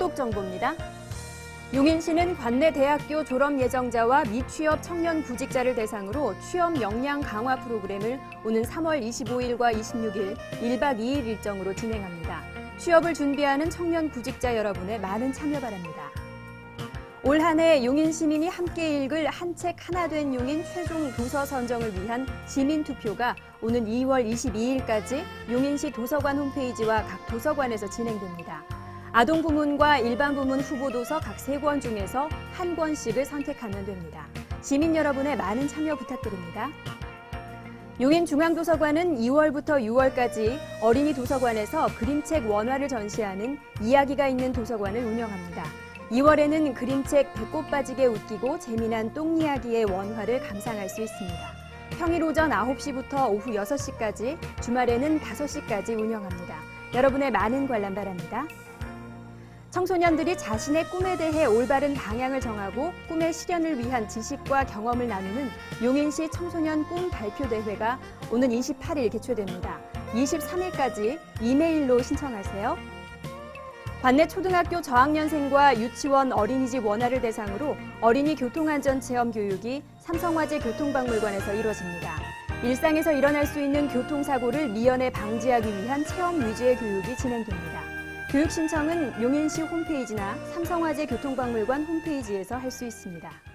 똑똑 정보입니다. 용인시는 관내 대학교 졸업 예정자와 미취업 청년 구직자를 대상으로 취업 역량 강화 프로그램을 오는 3월 25일과 26일 1박 2일 일정으로 진행합니다. 취업을 준비하는 청년 구직자 여러분의 많은 참여 바랍니다. 올 한해 용인 시민이 함께 읽을 한 책 하나 된 용인 최종 도서 선정을 위한 시민 투표가 오는 2월 22일까지 용인시 도서관 홈페이지와 각 도서관에서 진행됩니다. 아동 부문과 일반 부문 후보 도서 각 세 권 중에서 한 권씩을 선택하면 됩니다. 시민 여러분의 많은 참여 부탁드립니다. 용인중앙도서관은 2월부터 6월까지 어린이 도서관에서 그림책 원화를 전시하는 이야기가 있는 도서관을 운영합니다. 2월에는 그림책 배꼽 빠지게 웃기고 재미난 똥 이야기의 원화를 감상할 수 있습니다. 평일 오전 9시부터 오후 6시까지, 주말에는 5시까지 운영합니다. 여러분의 많은 관람 바랍니다. 청소년들이 자신의 꿈에 대해 올바른 방향을 정하고 꿈의 실현을 위한 지식과 경험을 나누는 용인시 청소년 꿈 발표 대회가 오는 28일 개최됩니다. 23일까지 이메일로 신청하세요. 관내 초등학교 저학년생과 유치원 어린이집 원화를 대상으로 어린이 교통안전 체험 교육이 삼성화재 교통박물관에서 이루어집니다. 일상에서 일어날 수 있는 교통사고를 미연에 방지하기 위한 체험 위주의 교육이 진행됩니다. 교육 신청은 용인시 홈페이지나 삼성화재 교통박물관 홈페이지에서 할 수 있습니다.